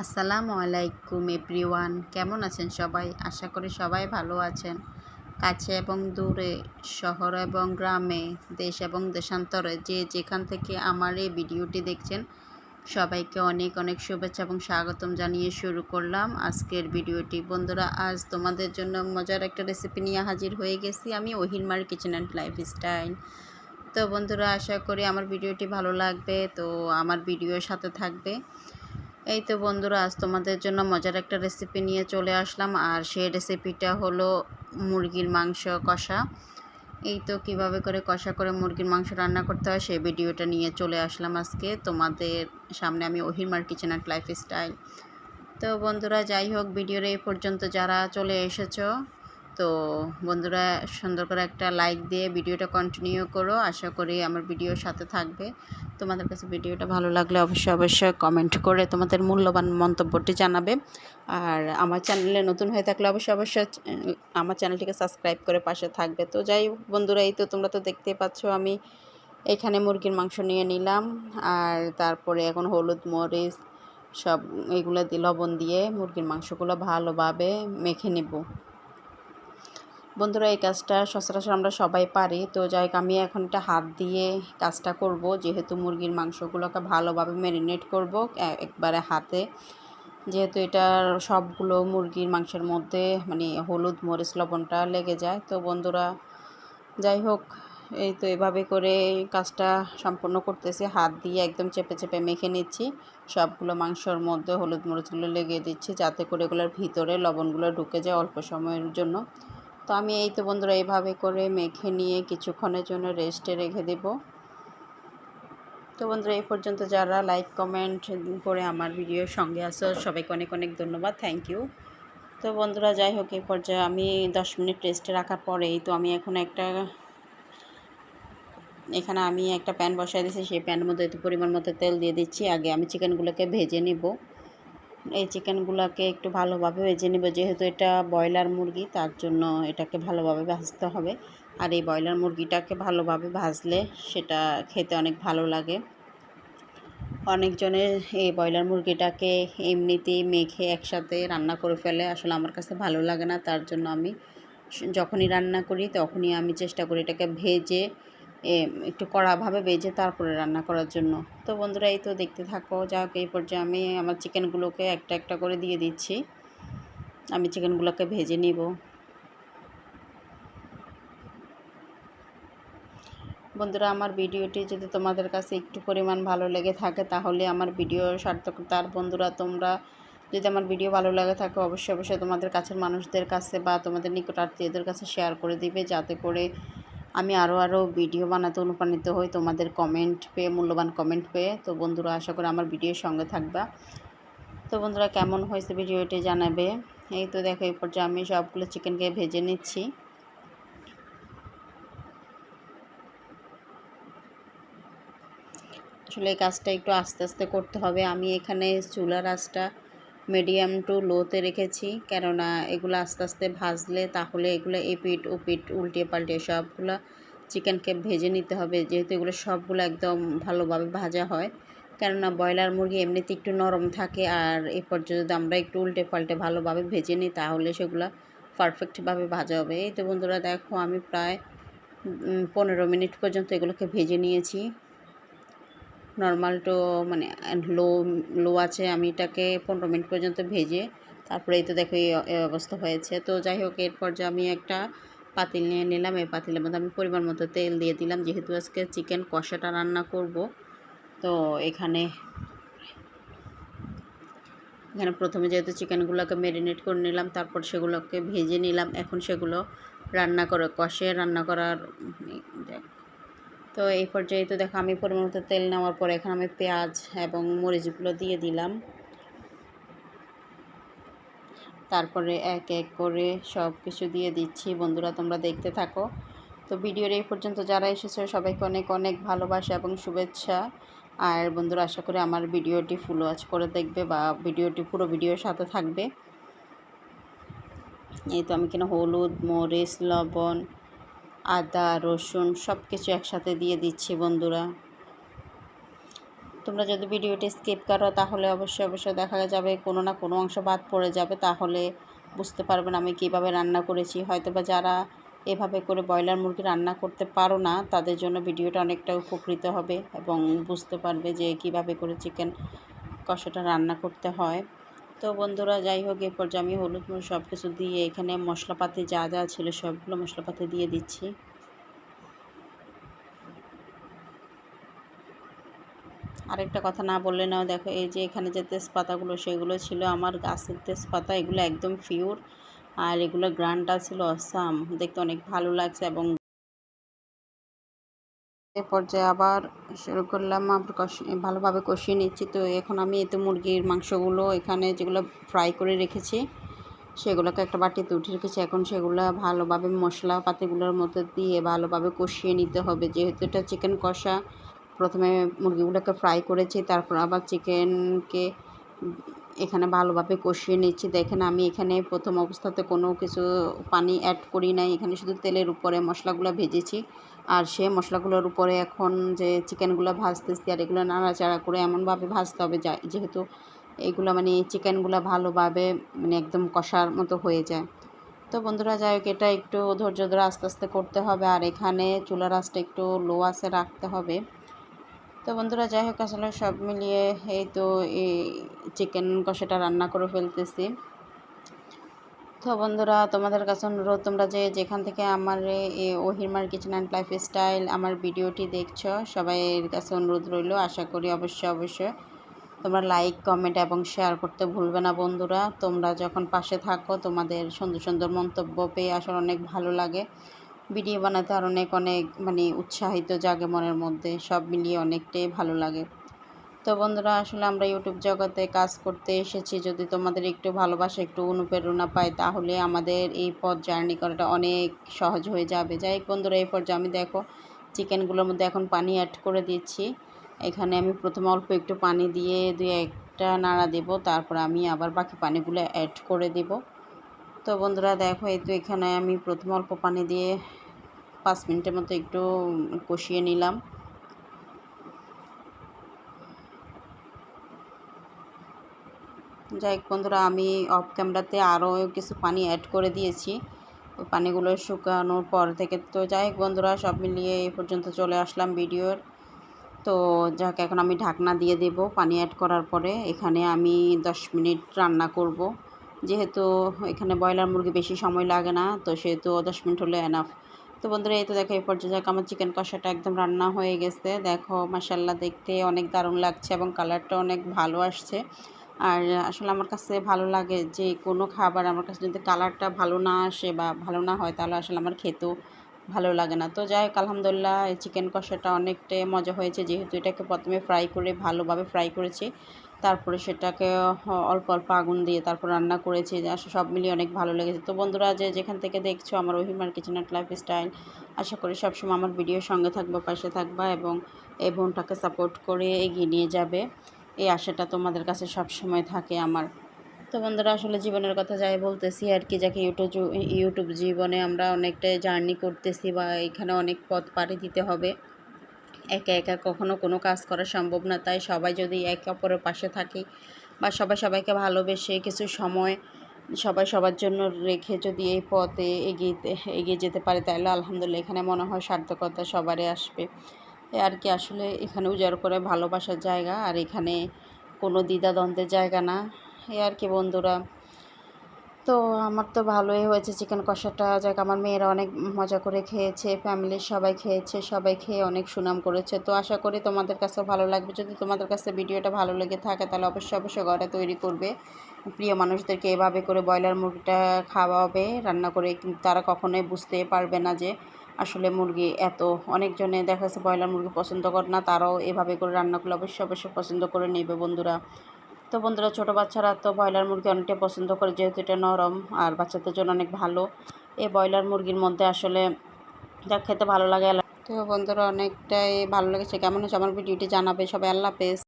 আসসালামু আলাইকুম এভরিওয়ান। কেমন আছেন সবাই? আশা করি সবাই ভালো আছেন। কাছে এবং দূরে, শহর এবং গ্রামে, দেশ এবং দেশান্তরে যে যেখান থেকে আমার এই ভিডিওটি দেখছেন, সবাইকে অনেক অনেক শুভেচ্ছা এবং স্বাগতম জানিয়ে শুরু করলাম আজকের ভিডিওটি। বন্ধুরা, আজ তোমাদের জন্য মজার একটা রেসিপি নিয়ে হাজির হয়ে গেছি আমি ওহিরমার কিচেন অ্যান্ড লাইফস্টাইল তো বন্ধুরা, আশা করি আমার ভিডিওটি ভালো লাগবে। তো আমার ভিডিওর সাথে থাকবে। এই তো বন্ধুরা, আজ তোমাদের জন্য মজার একটা রেসিপি নিয়ে চলে আসলাম। আর সেই রেসিপিটা হলো মুরগির মাংস কষা। এই তো কীভাবে করে কষা করে মুরগির মাংস রান্না করতে হয় সেই ভিডিওটা নিয়ে চলে আসলাম আজকে। তোমাদের সামনে আমি ওহিমার কিচেন অ্যান্ড লাইফ স্টাইল তো বন্ধুরা, যাই হোক, ভিডিওর এই পর্যন্ত যারা চলে এসেছ তো বন্ধুরা, সুন্দর করে একটা লাইক দিয়ে ভিডিওটা কন্টিনিউ করো। আশা করি আমার ভিডিওর সাথে থাকবে। তোমাদের কাছে ভিডিওটা ভালো লাগলে অবশ্যই অবশ্যই কমেন্ট করে তোমাদের মূল্যবান মন্তব্যটি জানাবে। আর আমার চ্যানেলে নতুন হয়ে থাকলে অবশ্যই অবশ্যই আমার চ্যানেলটিকে সাবস্ক্রাইব করে পাশে থাকবে। তো যাই বন্ধুরা, এই তো তোমরা তো দেখতেই পাচ্ছ, আমি এখানে মুরগির মাংস নিয়ে নিলাম। আর তারপরে এখন হলুদ, মরিচ সব এগুলো দিয়ে লবণ দিয়ে মুরগির মাংসগুলো ভালোভাবে মেখে নেব। বন্ধুরা, এই কাজটা সচরাচর আমরা সবাই পারি। তো যাই আমি এখন একটা হাত দিয়ে কাজটা করব। যেহেতু মুরগির মাংসগুলোকে ভালোভাবে ম্যারিনেট করব একবারে হাতে। যেহেতু এটা সবগুলো মুরগির মাংসের মধ্যে মানে হলুদ, মরিচ, লবণটা লেগে যায়। তো বন্ধুরা, যাই হোক, এই তো এভাবে করে কাজটা সম্পূর্ণ করতেছি। হাত দিয়ে একদম চেপে চেপে মেখে নিচ্ছি। সবগুলো মাংসর মধ্যে হলুদ, মরিচগুলো লেগে দিচ্ছি যাতে করে এগুলোর ভিতরে লবণগুলো ঢুকে যায় অল্প সময়ের জন্য। তো আমি এই তো বন্ধুরা এইভাবে করে মেখে নিয়ে কিছুক্ষণের জন্য রেস্টে রেখে দেব। তো বন্ধুরা এই পর্যন্ত যারা লাইক কমেন্ট করে আমার ভিডিওর সঙ্গে আসো সবাইকে অনেক অনেক ধন্যবাদ থ্যাংক ইউ তো বন্ধুরা যাই হোক, এই পর্যায়ে আমি দশ মিনিট রেস্টে রাখার পরেই তো আমি এখন একটা, এখানে আমি একটা প্যান বসাই দিয়েছি, সেই প্যানের মধ্যে একটু পরিমাণ মতো তেল দিয়ে দিচ্ছি। আগে আমি চিকেনগুলোকে ভেজে নিব। এই চিকেনগুলোকে একটু ভালোভাবে ভেজে নেব। যেহেতু এটা ব্রয়লার মুরগি, তার জন্য এটাকে ভালোভাবে ভাজতে হবে। আর এই ব্রয়লার মুরগিটাকে ভালোভাবে ভাজলে সেটা খেতে অনেক ভালো লাগে। অনেকজনের এই ব্রয়লার মুরগিটাকে এমনিতেই মেখে একসাথে রান্না করে ফেলে। আসলে আমার কাছে ভালো লাগে না, তার জন্য আমি যখনই রান্না করি তখনই আমি চেষ্টা করি এটাকে ভেজে একটু কড়াভাবে বেজে তারপরে রান্না করার জন্য। তো বন্ধুরা, এই তো দেখতে থাকো। যা হোক, এই পর্যায়ে আমি আমার চিকেনগুলোকে একটা একটা করে দিয়ে দিচ্ছি। আমি চিকেনগুলোকে ভেজে নিব। বন্ধুরা, আমার ভিডিওটি যদি তোমাদের কাছে একটু পরিমাণ ভালো লেগে থাকে, তাহলে আমার ভিডিও সার্থকতার বন্ধুরা, তোমরা যদি আমার ভিডিও ভালো লাগে থাকে, অবশ্যই অবশ্যই তোমাদের কাছের মানুষদের কাছে বা তোমাদের নিকট আত্মীয়দের কাছে শেয়ার করে দিবে, যাতে করে আমি আরও আরও ভিডিও বানাতে অনুপ্রাণিত হই। তোমাদের কমেন্ট পেয়ে, মূল্যবান কমেন্ট পেয়ে। তো বন্ধুরা, আশা করি আমার ভিডিওর সঙ্গে থাকবা। তো বন্ধুরা, কেমন হয়েছে ভিডিওটি জানাবে? এই তো দেখো, এই পর্যায়ে আমি সবগুলো চিকেনকে ভেজে নিচ্ছি। আসলে এই কাজটা একটু আস্তে আস্তে করতে হবে। আমি এখানে চুলার আঁচটা মিডিয়াম টু লোতে রেখেছি। কেননা এগুলো আস্তে আস্তে ভাজলে তাহলে এগুলো এপিট ওপিট উল্টে পাল্টে সবগুলো চিকেনকে ভেজে নিতে হবে। যেহেতু এগুলো সবগুলো একদম ভালোভাবে ভাজা হয়। কেননা ব্রয়লার মুরগি এমনিতে একটু নরম থাকে আর এ পর্যন্ত যদি আমরা একটু উল্টে পাল্টে ভালোভাবে ভেজে নিই তাহলে সেগুলো পারফেক্টভাবে ভাজা হবে। এই তো বন্ধুরা দেখো আমি প্রায় পনেরো মিনিট পর্যন্ত এগুলোকে ভেজে নিয়েছি। নর্মাল টু মানে লো লো আছে, আমি এটাকে পনেরো মিনিট পর্যন্ত ভেজে তারপরে এই তো দেখো এই অবস্থা হয়েছে। তো যাই হোক, এরপর যে আমি একটা পাতিল নিয়ে নিলাম, এই পাতিলের মধ্যে আমি পরিমাণ মতো তেল দিয়ে দিলাম। যেহেতু আজকে চিকেন কষাটা রান্না করব, তো এখানে এখানে প্রথমে যেহেতু চিকেনগুলোকে ম্যারিনেট করে নিলাম, তারপর সেগুলোকে ভেজে নিলাম। এখন সেগুলো রান্না করে, কষে রান্না করার তো এই পর্যায়ে তো দেখো আমি পরিমাণ মতো তেল নেওয়ার পরে এখানে আমি পেঁয়াজ এবং মরিচগুলো দিয়ে দিলাম। তারপরে এক এক করে সব কিছু দিয়ে দিচ্ছি। বন্ধুরা, তোমরা দেখতে থাকো। তো ভিডিওর এই পর্যন্ত যারা এসেছে, সবাইকে অনেক অনেক ভালোবাসা এবং শুভেচ্ছা। আর বন্ধুরা, আশা করি আমার ভিডিওটি ফুল ওয়াচ করে দেখবে বা ভিডিওটি পুরো ভিডিওর সাথে থাকবে। এই তো আমি কিনা হলুদ, মরিচ, লবণ আদা, রসুন সব কিছু একসাথে দিয়ে দিচ্ছি বন্ধুরা। তোমরা যদি ভিডিওটি স্কিপ করো, তাহলে অবশ্যই অবশ্যই দেখা যাবে কোনো না কোনো অংশ বাদ পড়ে যাবে। তাহলে বুঝতে পারবেন আমি কীভাবে রান্না করেছি। হয়তো বা যারা এভাবে করে ব্রয়লার মুরগি রান্না করতে পারো না, তাদের জন্য ভিডিওটা অনেকটা উপকৃত হবে এবং বুঝতে পারবে যে কীভাবে করে চিকেন কষাটা রান্না করতে হয়। তো বন্ধুরা, যাই হোক, এ পর্যায়ে আমি হলুদ মরিচ সব কিছু দিয়ে এখানে মশলাপাতি যা যা ছিল সবগুলো মশলাপাতি দিয়ে দিচ্ছি। আরেকটা কথা না বললে নাও, দেখো, এই যে এখানে যে তেজপাতাগুলো, সেগুলো ছিল আমার গাছের তেজপাতা, এগুলো একদম পিওর আর এগুলো গ্রানটা ছিল অসাম দেখতে অনেক ভালো লাগছে এবং এ পর্যায়ে আবার শুরু করলাম। আবার কষিয়ে ভালোভাবে কষিয়ে নিচ্ছি। তো এখন আমি এতে মুরগির মাংসগুলো এখানে যেগুলো ফ্রাই করে রেখেছি, সেগুলোকে একটা বাটিতে উঠে রেখেছি। এখন সেগুলো ভালোভাবে মশলা পাতিগুলোর মধ্যে দিয়ে ভালোভাবে কষিয়ে নিতে হবে। যেহেতু এটা চিকেন কষা, প্রথমে মুরগিগুলোকে ফ্রাই করেছি, তারপর আবার চিকেনকে এখানে ভালোভাবে কষিয়ে নিচ্ছি। দেখেন আমি এখানে প্রথম অবস্থাতে কোনো কিছু পানি অ্যাড করি নাই। এখানে শুধু তেলের উপরে মশলাগুলো ভেজেছি। আর সে মশলাগুলোর উপরে এখন যে চিকেনগুলো ভাজতেছি আর এগুলো নাড়াচাড়া করে এমনভাবে ভাজতে হবে যা, যেহেতু এগুলো মানে চিকেনগুলো ভালোভাবে মানে একদম কষার মতো হয়ে যায়। তো বন্ধুরা, যাই হোক, এটা একটু ধৈর্য ধরে আস্তে আস্তে করতে হবে। আর এখানে চুলার আঁচটা একটু লো আছে রাখতে হবে। তো বন্ধুরা, যাই হোক, আসলে সব মিলিয়ে এই তো এই চিকেন কষাটা রান্না করে ফেলতেছি। তো বন্ধুরা, তোমাদের কাছে অনুরোধ, তোমরা যে যেখান থেকে আমার এই ওহিরমার কিচেন অ্যান্ড লাইফ স্টাইল আমার ভিডিওটি দেখছ সবাই এর কাছে অনুরোধ রইল, আশা করি অবশ্যই অবশ্যই। তোমরা লাইক কমেন্ট এবং শেয়ার করতে ভুলবে না বন্ধুরা। তোমরা যখন পাশে থাকো, তোমাদের সুন্দর সুন্দর মন্তব্য পেয়ে আসলে অনেক ভালো লাগে। ভিডিও বানাতে আর অনেক অনেক মানে উৎসাহিত জাগে মনের মধ্যে। সব মিলিয়ে অনেকটাই ভালো লাগে। তো বন্ধুরা, আসলে আমরা ইউটিউব জগতে কাজ করতে এসেছি। যদি তোমাদের একটু ভালোবাসা, একটু অনুপ্রেরণা পাই তাহলে আমাদের এই পথ জার্নি করাটা অনেক সহজ হয়ে যাবে। যাই হোক বন্ধুরা, এই পর্যায়ে আমি দেখো চিকেনগুলোর মধ্যে এখন পানি অ্যাড করে দিচ্ছি। এখানে আমি প্রথমে অল্প একটু পানি দিয়ে দুই একটা নাড়া দেব। তারপর আমি আবার বাকি পানিগুলো অ্যাড করে দেব। তো বন্ধুরা দেখো, এই তো এখানে আমি প্রথম অল্প পানি দিয়ে পাঁচ মিনিটের মতো একটু কষিয়ে নিলাম। যাই বন্ধুরা, আমি অফ ক্যামেরাতে আরও কিছু পানি অ্যাড করে দিয়েছি। ওই পানিগুলো শুকানোর পর থেকে তো যাই বন্ধুরা, সব মিলিয়ে এই পর্যন্ত চলে আসলাম ভিডিওর। তো যাক এখন আমি ঢাকনা দিয়ে দেব পানি অ্যাড করার পরে। এখানে আমি দশ মিনিট রান্না করব। যেহেতু এখানে ব্রয়লার মুরগি বেশি সময় লাগে না, তো সেহেতু দশ মিনিট হলে এনাফ তো বন্ধুরা, এই তো দেখো, এই পর্যায়ে যাক আমার চিকেন কষাটা একদম রান্না হয়ে গেছে। দেখো মাসাল্লাহ দেখতে অনেক দারুণ লাগছে এবং কালারটা অনেক ভালো আসছে। আর আসলে আমার কাছে ভালো লাগে যে কোনো খাবার আমার কাছে যদি কালারটা ভালো না আসে বা ভালো না হয়, তাহলে আসলে আমার খেতেও ভালো লাগে না। তো যাই হোক আলহামদুলিল্লাহ এই চিকেন কষাটা অনেকটাই মজা হয়েছে। যেহেতু এটাকে প্রথমে ফ্রাই করে ভালোভাবে ফ্রাই করেছি, তারপরে সেটাকে অল্প অল্প আগুন দিয়ে তারপর রান্না করেছি। সব মিলিয়ে অনেক ভালো লেগেছে। তো বন্ধুরা, যে যেখান থেকে দেখছ আমার ওহিমার কিচেন অ্যান্ড লাইফ স্টাইল আশা করি সবসময় আমার ভিডিওর সঙ্গে থাকব, পাশে থাকবা এবং এই বোনটাকে সাপোর্ট করে এগিয়ে নিয়ে যাবে। এই আশাটা তোমাদের কাছে সব সময় থাকে আমার। তো বন্ধুরা, আসলে জীবনের কথা যাই বলতেছি আর কি, যাকে ইউটিউব ইউটিউব জীবনে আমরা অনেকটাই জার্নি করতেছি বা এখানে অনেক পথ পাড়ি দিতে হবে। একা একা কখনো কোনো কাজ করা সম্ভব না, তাই সবাই যদি একে অপরের পাশে থাকি বা সবাই সবাইকে ভালোবেসে কিছু সময় সবাই সবার জন্য রেখে যদি এই পথে এগিয়ে এগিয়ে যেতে পারে, তাহলে আলহামদুলিল্লাহ এখানে মনে হয় সার্থকতা সবারই আসবে। আর কি, আসলে এখানে উজাড় করে ভালোবাসার জায়গা, আর এখানে কোনো দ্বিধাদ্বন্দ্বের জায়গা না। আর কি বন্ধুরা। তো আমার তো ভালোই হয়েছে চিকেন কষাটা। যাক, আমার মেয়েরা অনেক মজা করে খেয়েছে ফ্যামিলির সবাই খেয়েছে, সবাই খেয়ে অনেক সুনাম করেছে। তো আশা করি তোমাদের কাছেও ভালো লাগবে। যদি তোমাদের কাছে ভিডিওটা ভালো লেগে থাকে, তাহলে অবশ্যই অবশ্যই ঘরে তৈরি করবে। প্রিয় মানুষদেরকে এভাবে করে ব্রয়লার মুরগিটা খাওয়াবে, রান্না করে কিন্তু তারা কখনোই বুঝতে পারবে না যে আসলে মুরগি এত। অনেকজনে দেখা যাচ্ছে ব্রয়লার মুরগি পছন্দ করে না, তারাও এভাবে করে রান্না করলে অবশ্যই অবশ্যই পছন্দ করে নেবে বন্ধুরা। তো বন্ধুরা, ছোটো বাচ্চারা তো ব্রয়লার মুরগি অনেকটাই পছন্দ করে, যেহেতু এটা নরম আর বাচ্চাদের জন্য অনেক ভালো। এই ব্রয়লার মুরগির মধ্যে আসলে যা খেতে ভালো লাগে তো বন্ধুরা, অনেকটাই ভালো লেগেছে। কেমন হচ্ছে আমার ভিডিওটি জানাবে। সবাই আল্লাহ হাফেজ।